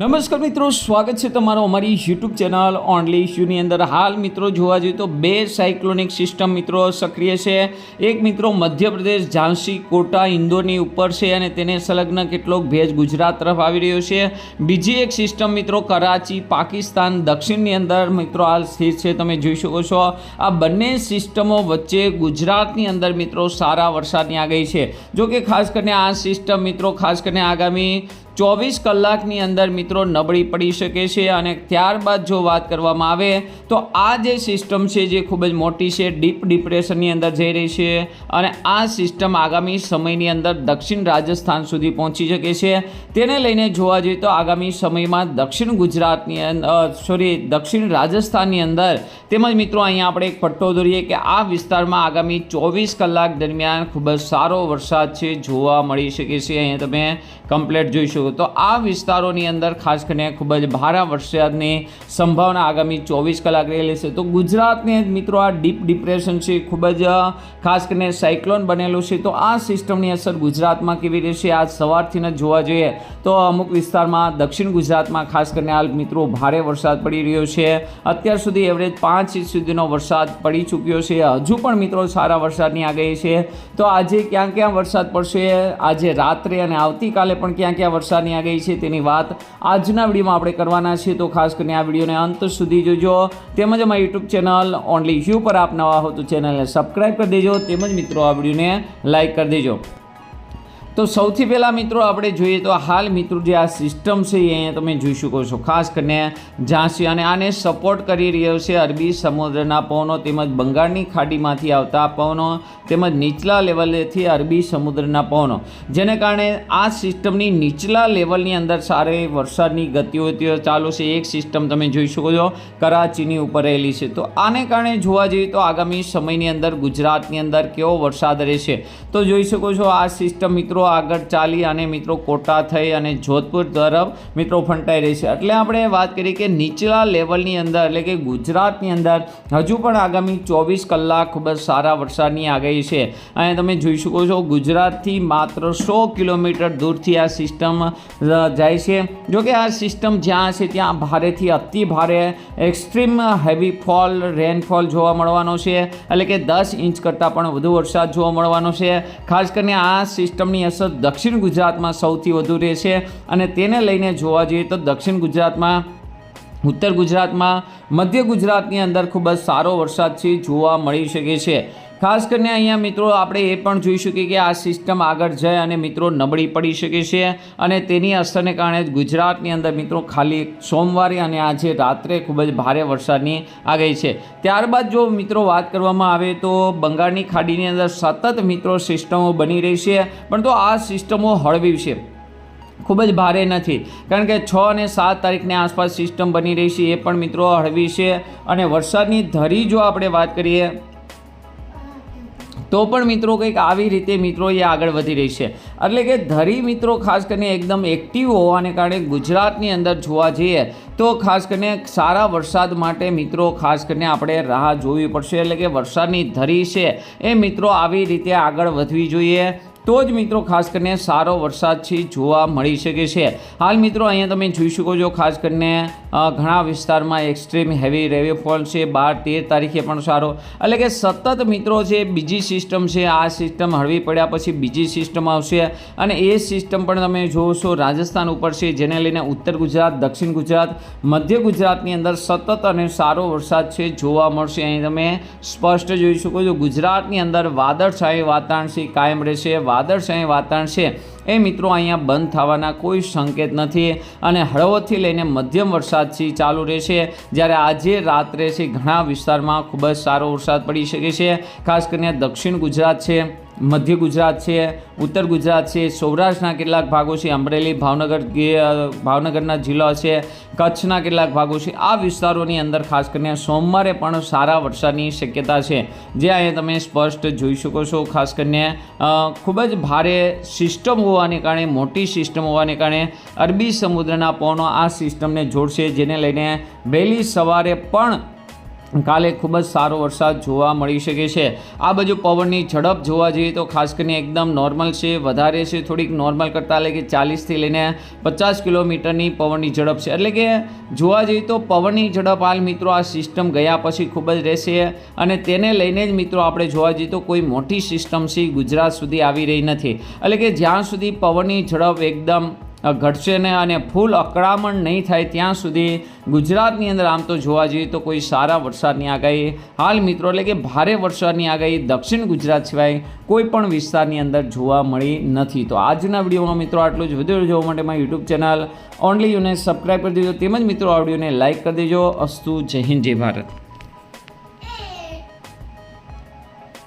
નમસ્કાર મિત્રો, સ્વાગત છે તમારો અમારી યુટ્યુબ ચેનલ ઓનલી ઇશ્યુની અંદર. હાલ મિત્રો, જોવા જઈએ તો બે સાયક્લોનિક સિસ્ટમ મિત્રો સક્રિય છે. એક મિત્રો મધ્યપ્રદેશ, ઝાંસી, કોટા, ઇન્દોરની ઉપર છે અને તેને સંલગ્ન કેટલોક ભેજ ગુજરાત તરફ આવી રહ્યો છે. બીજી એક સિસ્ટમ મિત્રો કરાચી, પાકિસ્તાન, દક્ષિણની અંદર મિત્રો હાલ સ્થિત છે, તમે જોઈ શકો છો. આ બંને સિસ્ટમો વચ્ચે ગુજરાતની અંદર મિત્રો સારા વરસાદની આગાહી છે. જો કે ખાસ કરીને આ સિસ્ટમ મિત્રો, ખાસ કરીને આગામી ચોવીસ કલાકની અંદર મિત્રો નબળી પડી શકે છે અને ત્યારબાદ જો વાત કરવામાં આવે તો આ જે સિસ્ટમ છે જે ખૂબ જ મોટી છે, ડીપ ડિપ્રેશનની અંદર જઈ રહી છે અને આ સિસ્ટમ આગામી સમયની અંદર દક્ષિણ રાજસ્થાન સુધી પહોંચી શકે છે. તેને લઈને જોવા જઈએ તો આગામી સમયમાં દક્ષિણ ગુજરાતની અંદર સોરી દક્ષિણ રાજસ્થાનની અંદર તેમજ મિત્રો અહીંયા આપણે એક પટ્ટો દોરીએ કે આ વિસ્તારમાં આગામી ચોવીસ કલાક દરમિયાન ખૂબ જ સારો વરસાદ છે, જોવા મળી શકે છે. અહીંયા તમે કમ્પ્લેટ જોઈ શકો તો આ વિસ્તારોની અંદર ખાસ કરીને ખૂબ જ ભારે વરસાદની સંભાવના આગામી ચોવીસ કલાક રહેલી છે. તો ગુજરાતને મિત્રો આ ડીપ ડિપ્રેશન છે, ખૂબ જ ખાસ કરીને સાયક્લોન બનેલું છે. તો આ સિસ્ટમની અસર ગુજરાતમાં કેવી રહેશે? આજ સવારથી જ જોવા જોઈએ. તો અમુક વિસ્તારમાં દક્ષિણ ગુજરાતમાં ખાસ કરીને હાલ મિત્રો ભારે વરસાદ પડી રહ્યો છે. અત્યાર સુધી એવરેજ પાંચ ઇંચ સુધીનો વરસાદ પડી ચૂક્યો છે. હજુ પણ મિત્રો સારા વરસાદની આગાહી છે. તો આજે ક્યાં ક્યાં વરસાદ પડશે? આજે રાત્રે અને આવતીકાલે પણ ક્યાં ક્યાં વરસાદની ગઈ છે તેની વાત આજના વિડીયોમાં આપણે કરવાના છીએ. તો ખાસ કરીને આ વિડીયોને અંત સુધી જોજો. તેમજ અમારી યુટ્યુબ ચેનલ ઓનલી યુ પર આપ નવા હો તો ચેનલને સબસ્ક્રાઈબ કરી દેજો. તેમજ મિત્રો, આ વિડીયોને લાઈક કરી દેજો. તો સૌથી પહેલાં મિત્રો આપણે જોઈએ તો હાલ મિત્રો જે આ સિસ્ટમ છે એ અહીંયા તમે જોઈ શકો છો. ખાસ કરીને ઝાંસી અને આને સપોર્ટ કરી રહ્યો છે અરબી સમુદ્રના પવનો તેમજ બંગાળની ખાડીમાંથી આવતા પવનો તેમજ નીચલા લેવલેથી અરબી સમુદ્રના પવનો. જેને કારણે આ સિસ્ટમની નીચલા લેવલની અંદર સારી વરસાદની ગતિઓ ચાલુ છે. એક સિસ્ટમ તમે જોઈ શકો છો, કરાચીની ઉપર રહેલી છે. તો આને કારણે જોવા જઈએ તો આગામી સમયની અંદર ગુજરાતની અંદર કેવો વરસાદ રહેશે? તો જોઈ શકો છો આ સિસ્ટમ મિત્રો આગળ ચાલી અને મિત્રો કોટા થઈ અને જોધપુર તરફ મિત્રો ફંટાઈ રહી છે. એટલે આપણે વાત કરીએ કે નીચલા લેવલની અંદર, એટલે કે ગુજરાતની અંદર, હજુ પણ આગામી ચોવીસ કલાક ખૂબ જ સારા વરસાદની આગાહી છે. અને તમે જોઈ શકો છો ગુજરાતથી માત્ર સો કિલોમીટર દૂરથી આ સિસ્ટમ જાય છે. જોકે આ સિસ્ટમ જ્યાં છે ત્યાં ભારેથી અતિ ભારે એક્સ્ટ્રીમ હેવી ફોલ રેનફોલ જોવા મળવાનો છે. એટલે કે દસ ઇંચ કરતાં પણ વધુ વરસાદ જોવા મળવાનો છે. ખાસ કરીને આ સિસ્ટમની અસર દક્ષિણ ગુજરાતમાં સૌથી વધુ રહેશે અને તેને લઈને જોવા જઈએ તો દક્ષિણ ગુજરાતમાં, ઉત્તર ગુજરાતમાં, મધ્ય ગુજરાતની અંદર ખૂબ જ સારો વરસાદ છે, જોવા મળી શકે છે. ખાસ કરીને અહીંયા મિત્રો આપણે એ પણ જોઈ શકીએ કે આ સિસ્ટમ આગળ જાય અને મિત્રો નબળી પડી શકે છે. અને તેની અસરને કારણે ગુજરાતની અંદર મિત્રો ખાલી સોમવારે અને આજે રાત્રે ખૂબ જ ભારે વરસાદની આગાહી છે. ત્યારબાદ જો મિત્રો વાત કરવામાં આવે તો બંગાળની ખાડીની અંદર સતત મિત્રો સિસ્ટમો બની રહી છે. પણ તો આ સિસ્ટમો હળવી છે. ખૂબ જ ભારે નથી. કારણ કે છ અને સાત તારીખની આસપાસ સિસ્ટમ બની રહી છે. એ પણ મિત્રો હળવી છે. અને વરસાદની ધરી જો આપણે વાત કરીએ તો પણ મિત્રો કંઈક આવી રીતે મિત્રો એ આગળ વધી રહી છે. એટલે કે ધરી મિત્રો ખાસ કરીને એકદમ એક્ટિવ હોવાને કારણે ગુજરાતની અંદર જોવા જઈએ તો ખાસ કરીને સારા વરસાદ માટે મિત્રો ખાસ કરીને આપણે રાહ જોવી પડશે. એટલે કે વરસાદની ધરી છે એ મિત્રો આવી રીતે આગળ વધવી જોઈએ. તો જ મિત્રો ખાસ કરીને સારો વરસાદ છે, જોવા મળી શકે છે. હાલ મિત્રો અહીંયા તમે જોઈ શકો છો ખાસ કરીને ઘણા વિસ્તારમાં એક્સ્ટ્રીમ હેવી રેનફોલ છે, બાર, તેર તારીખે પણ સારો. એટલે કે સતત મિત્રો છે, બીજી સિસ્ટમ છે, આ સિસ્ટમ હળવી પડ્યા પછી બીજી સિસ્ટમ આવશે. અને એ સિસ્ટમ પણ તમે જોશો, રાજસ્થાન ઉપર છે, જેને લઈને ઉત્તર ગુજરાત, દક્ષિણ ગુજરાત, મધ્ય ગુજરાતની અંદર સતત અને સારો વરસાદ છે, જોવા મળશે. અહીં તમે સ્પષ્ટ જોઈ શકો છો, ગુજરાતની અંદર વાદળછાયું વાતાવરણ છે, કાયમ રહેશે. વાદળછાયું વાતાવરણ છે એ મિત્રો અહીંયા બંધ થવાના કોઈ સંકેત નથી અને હળવોથી લઈને મધ્યમ વરસાદ છે ચાલુ રહેશે. જ્યારે આજે રાત્રે છે, ઘણા વિસ્તારમાં ખૂબ જ સારો વરસાદ પડી શકે છે. ખાસ કરીને દક્ષિણ ગુજરાત છે. મધ્ય ગુજરાત છે, ઉત્તર ગુજરાત છે, સૌરાષ્ટ્રના કેટલાક ભાગો છે, અમરેલી, ભાવનગર ભાવનગરના જિલ્લા છે, કચ્છના કેટલાક ભાગો છે. આ વિસ્તારોની અંદર ખાસ કરીને સોમવારે પણ સારા વરસાદની શક્યતા છે. જે અહીંયા તમે સ્પષ્ટ જોઈ શકો છો. ખાસ કરીને ખૂબ જ ભારે સિસ્ટમ હોવાને કારણે, મોટી સિસ્ટમ હોવાને કારણે, અરબી સમુદ્રના પવનો આ સિસ્ટમને જોડશે, જેને લઈને વહેલી સવારે પણ કાલે ખૂબ જ સારો વરસાદ જોવા મળી શકે છે. આ બાજુ પવનની ઝડપ જોવા જઈએ તો ખાસ કરીને એકદમ નોર્મલ છે, વધારે છે, થોડીક નોર્મલ કરતાં એટલે કે ચાલીસથી લઈને પચાસ કિલોમીટરની પવનની ઝડપ છે. એટલે કે જોવા જઈએ તો પવનની ઝડપ હાલ મિત્રો આ સિસ્ટમ ગયા પછી ખૂબ જ રહેશે અને તેને લઈને જ મિત્રો આપણે જોવા જઈએ તો કોઈ મોટી સિસ્ટમ છે ગુજરાત સુધી આવી રહી નથી. એટલે કે જ્યાં સુધી પવનની ઝડપ એકદમ ઘટશે ને અને ફૂલ અકળામણ નહીં થાય ત્યાં સુધી ગુજરાતની અંદર આમ તો જોવા જઈએ તો કોઈ સારા વરસાદની આગાહી. હાલ મિત્રો એટલે કે ભારે વરસાદની આગાહી દક્ષિણ ગુજરાત સિવાય કોઈ પણ વિસ્તારની અંદર જોવા મળી નથી. તો આજના વિડીયોમાં મિત્રો આટલું જ. વધુ જોવા માટે મારી યુટ્યુબ ચેનલ ઓનલી યુને સબસ્ક્રાઈબ કરી દેજો. તેમજ મિત્રો આ વિડીયોને લાઇક કરી દેજો. અસ્તુ જય હિન્દ, જય ભારત.